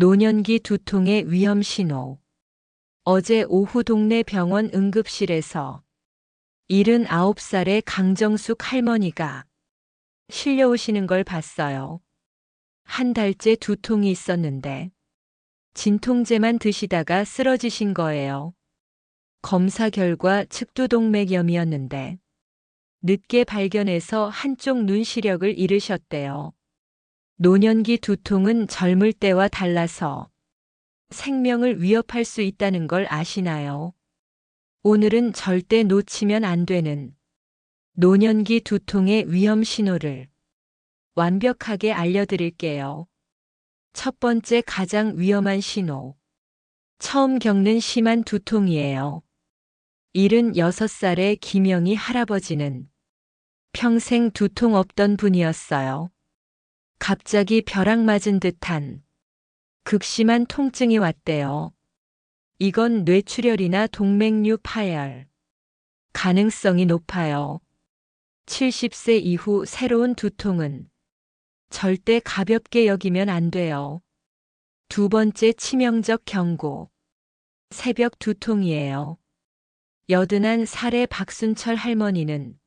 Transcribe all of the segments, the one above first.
노년기 두통의 위험 신호. 어제 오후 동네 병원 응급실에서 79살의 강정숙 할머니가 실려오시는 걸 봤어요. 한 달째 두통이 있었는데 진통제만 드시다가 쓰러지신 거예요. 검사 결과 측두동맥염이었는데 늦게 발견해서 한쪽 눈 시력을 잃으셨대요. 노년기 두통은 젊을 때와 달라서 생명을 위협할 수 있다는 걸 아시나요? 오늘은 절대 놓치면 안 되는 노년기 두통의 위험 신호를 완벽하게 알려드릴게요. 첫 번째 가장 위험한 신호. 처음 겪는 심한 두통이에요. 76살의 김영희 할아버지는 평생 두통 없던 분이었어요. 갑자기 벼락 맞은 듯한 극심한 통증이 왔대요. 이건 뇌출혈이나 동맥류 파열. 가능성이 높아요. 70세 이후 새로운 두통은 절대 가볍게 여기면 안 돼요. 두 번째 치명적 경고. 새벽 두통이에요. 여든한 살의 박순철 할머니는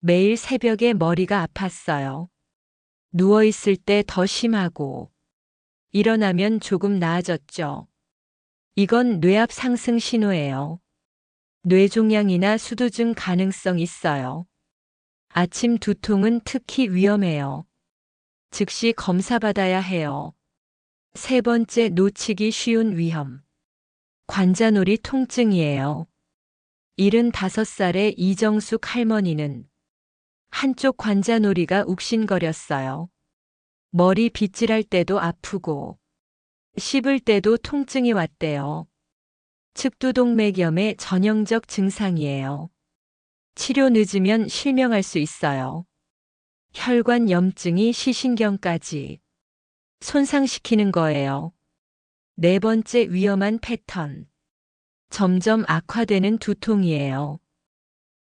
매일 새벽에 머리가 아팠어요. 누워있을 때 더 심하고 일어나면 조금 나아졌죠. 이건 뇌압 상승 신호예요. 뇌종양이나 수두증 가능성 있어요. 아침 두통은 특히 위험해요. 즉시 검사받아야 해요. 세 번째 놓치기 쉬운 위험. 관자놀이 통증이에요. 75살의 이정숙 할머니는 한쪽 관자놀이가 욱신거렸어요. 머리 빗질할 때도 아프고 씹을 때도 통증이 왔대요. 측두동맥염의 전형적 증상이에요. 치료 늦으면 실명할 수 있어요. 혈관 염증이 시신경까지 손상시키는 거예요. 네 번째 위험한 패턴. 점점 악화되는 두통이에요.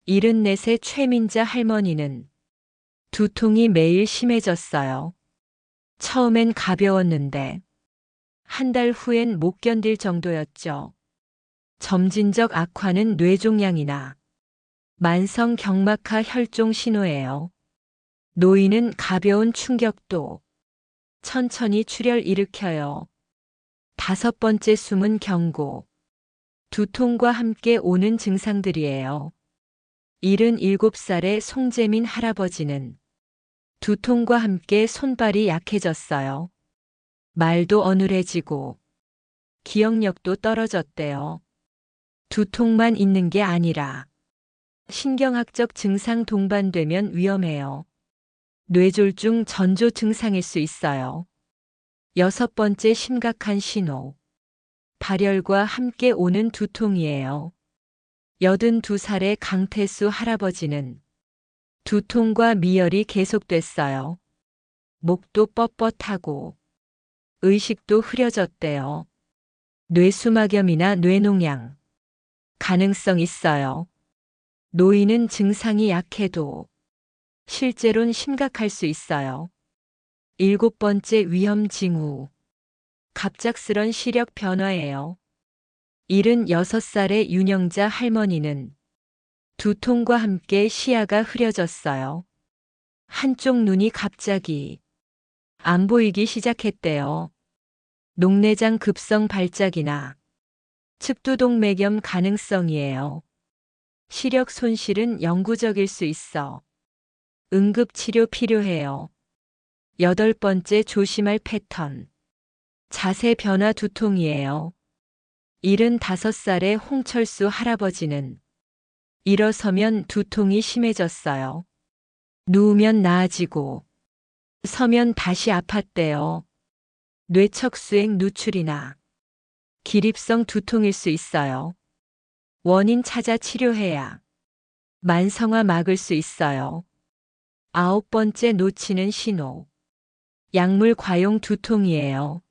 74세 최민자 할머니는 두통이 매일 심해졌어요. 처음엔 가벼웠는데 한 달 후엔 못 견딜 정도였죠. 점진적 악화는 뇌종양이나 만성 경막하 혈종 신호예요. 노인은 가벼운 충격도 천천히 출혈 일으켜요. 다섯 번째 숨은 경고. 두통과 함께 오는 증상들이에요. 77살의 송재민 할아버지는 두통과 함께 손발이 약해졌어요. 말도 어눌해지고 기억력도 떨어졌대요. 두통만 있는 게 아니라 신경학적 증상 동반되면 위험해요. 뇌졸중 전조 증상일 수 있어요. 여섯 번째 심각한 신호. 발열과 함께 오는 두통이에요. 82살의 강태수 할아버지는 두통과 미열이 계속됐어요. 목도 뻣뻣하고 의식도 흐려졌대요. 뇌수막염이나 뇌농양 가능성 있어요. 노인은 증상이 약해도 실제론 심각할 수 있어요. 일곱 번째 위험 징후. 갑작스런 시력 변화예요. 76살의 윤영자 할머니는 두통과 함께 시야가 흐려졌어요. 한쪽 눈이 갑자기 안 보이기 시작했대요. 녹내장 급성 발작이나 측두동맥염 가능성이에요. 시력 손실은 영구적일 수 있어. 응급치료 필요해요. 여덟 번째 조심할 패턴. 자세 변화 두통이에요. 75살의 홍철수 할아버지는 일어서면 두통이 심해졌어요. 누우면 나아지고 서면 다시 아팠대요. 뇌척수액 누출이나 기립성 두통일 수 있어요. 원인 찾아 치료해야 만성화 막을 수 있어요. 아홉 번째 놓치는 신호. 약물 과용 두통이에요.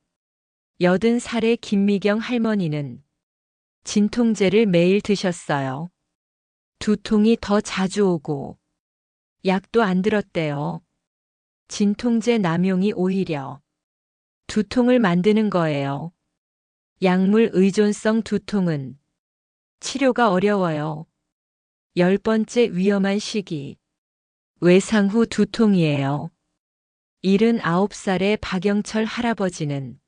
여든 살의 김미경 할머니는 진통제를 매일 드셨어요. 두통이 더 자주 오고 약도 안 들었대요. 진통제 남용이 오히려 두통을 만드는 거예요. 약물 의존성 두통은 치료가 어려워요. 열 번째 위험한 시기. 외상 후 두통이에요. 79살의 박영철 할아버지는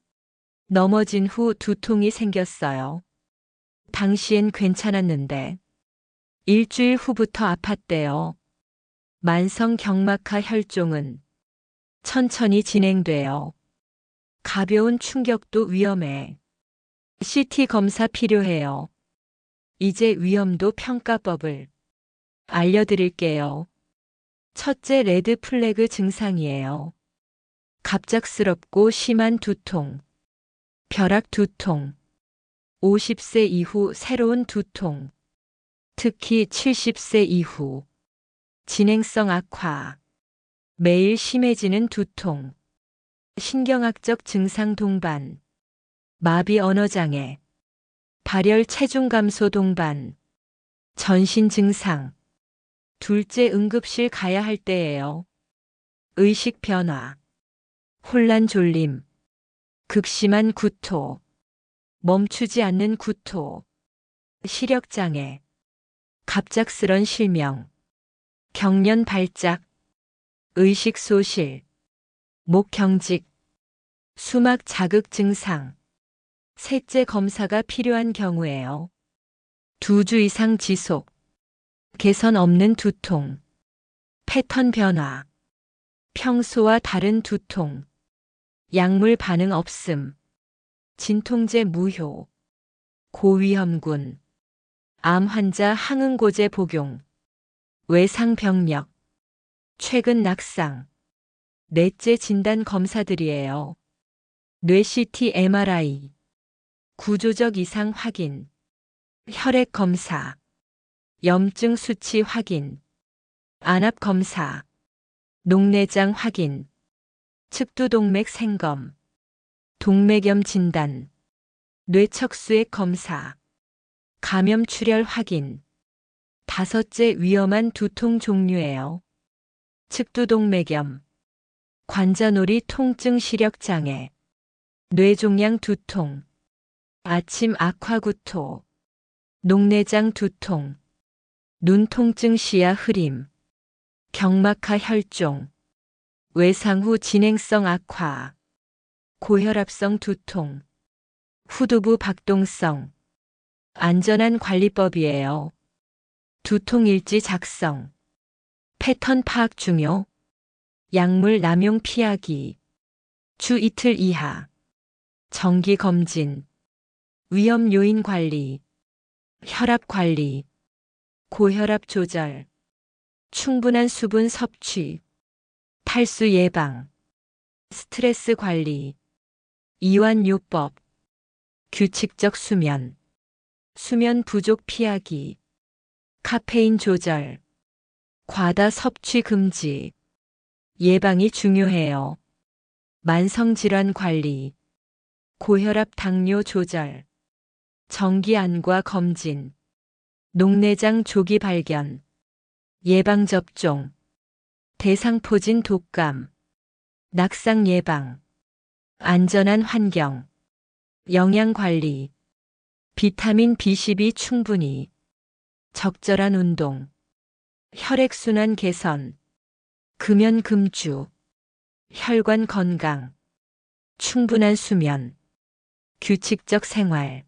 넘어진 후 두통이 생겼어요. 당시엔 괜찮았는데 일주일 후부터 아팠대요. 만성 경막하 혈종은 천천히 진행돼요. 가벼운 충격도 위험해. CT 검사 필요해요. 이제 위험도 평가법을 알려드릴게요. 첫째 레드 플래그 증상이에요. 갑작스럽고 심한 두통, 벼락 두통, 50세 이후 새로운 두통, 특히 70세 이후. 진행성 악화, 매일 심해지는 두통, 신경학적 증상 동반, 마비 언어장애, 발열 체중 감소 동반, 전신 증상, 둘째 응급실 가야 할 때예요. 의식 변화, 혼란 졸림, 극심한 구토, 멈추지 않는 구토, 시력장애, 갑작스런 실명, 경련 발작, 의식 소실, 목 경직, 수막 자극 증상, 셋째 검사가 필요한 경우에요. 두 주 이상 지속, 개선 없는 두통, 패턴 변화, 평소와 다른 두통, 약물 반응 없음, 진통제 무효, 고위험군, 암 환자 항응고제 복용, 외상 병력, 최근 낙상, 넷째 진단 검사들이에요. 뇌 CT MRI, 구조적 이상 확인, 혈액 검사, 염증 수치 확인, 안압 검사, 녹내장 확인, 측두동맥 생검, 동맥염 진단, 뇌척수액 검사, 감염 출혈 확인. 다섯째 위험한 두통 종류예요. 측두동맥염, 관자놀이 통증 시력장애, 뇌종양 두통, 아침 악화구토, 녹내장 두통, 눈 통증 시야 흐림, 경막하 혈종, 외상 후 진행성 악화, 고혈압성 두통, 후두부 박동성, 안전한 관리법이에요. 두통 일지 작성, 패턴 파악 중요, 약물 남용 피하기, 주 이틀 이하, 정기 검진, 위험 요인 관리, 혈압 관리, 고혈압 조절, 충분한 수분 섭취, 탈수 예방, 스트레스 관리, 이완요법, 규칙적 수면, 수면 부족 피하기, 카페인 조절, 과다 섭취 금지, 예방이 중요해요. 만성질환 관리, 고혈압 당뇨 조절, 정기안과 검진, 녹내장 조기 발견, 예방접종, 대상포진 독감, 낙상 예방, 안전한 환경, 영양 관리, 비타민 B12 충분히, 적절한 운동, 혈액순환 개선, 금연금주, 혈관 건강, 충분한 수면, 규칙적 생활.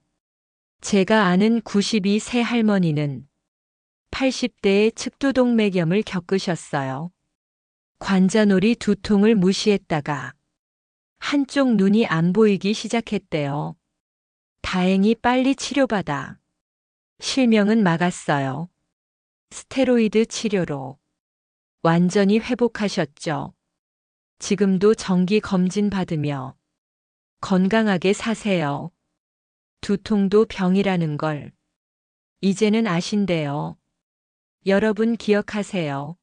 제가 아는 92세 할머니는 80대의 측두동맥염을 겪으셨어요. 관자놀이 두통을 무시했다가 한쪽 눈이 안 보이기 시작했대요. 다행히 빨리 치료받아 실명은 막았어요. 스테로이드 치료로 완전히 회복하셨죠. 지금도 정기 검진 받으며 건강하게 사세요. 두통도 병이라는 걸 이제는 아신대요. 여러분 기억하세요.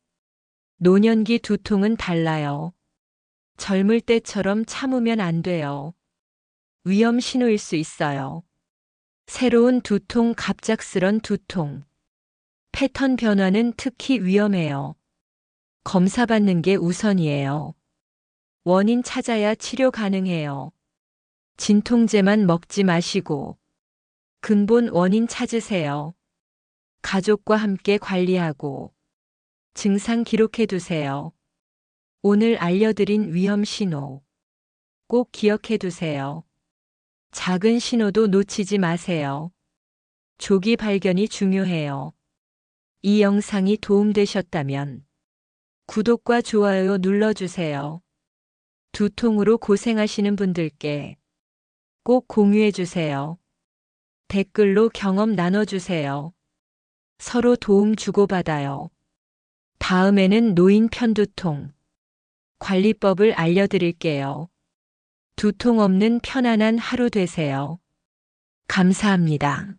노년기 두통은 달라요. 젊을 때처럼 참으면 안 돼요. 위험 신호일 수 있어요. 새로운 두통, 갑작스런 두통. 패턴 변화는 특히 위험해요. 검사 받는 게 우선이에요. 원인 찾아야 치료 가능해요. 진통제만 먹지 마시고 근본 원인 찾으세요. 가족과 함께 관리하고 증상 기록해 두세요. 오늘 알려드린 위험 신호 꼭 기억해 두세요. 작은 신호도 놓치지 마세요. 조기 발견이 중요해요. 이 영상이 도움되셨다면 구독과 좋아요 눌러주세요. 두통으로 고생하시는 분들께 꼭 공유해 주세요. 댓글로 경험 나눠주세요. 서로 도움 주고받아요. 다음에는 노인 편두통 관리법을 알려드릴게요. 두통 없는 편안한 하루 되세요. 감사합니다.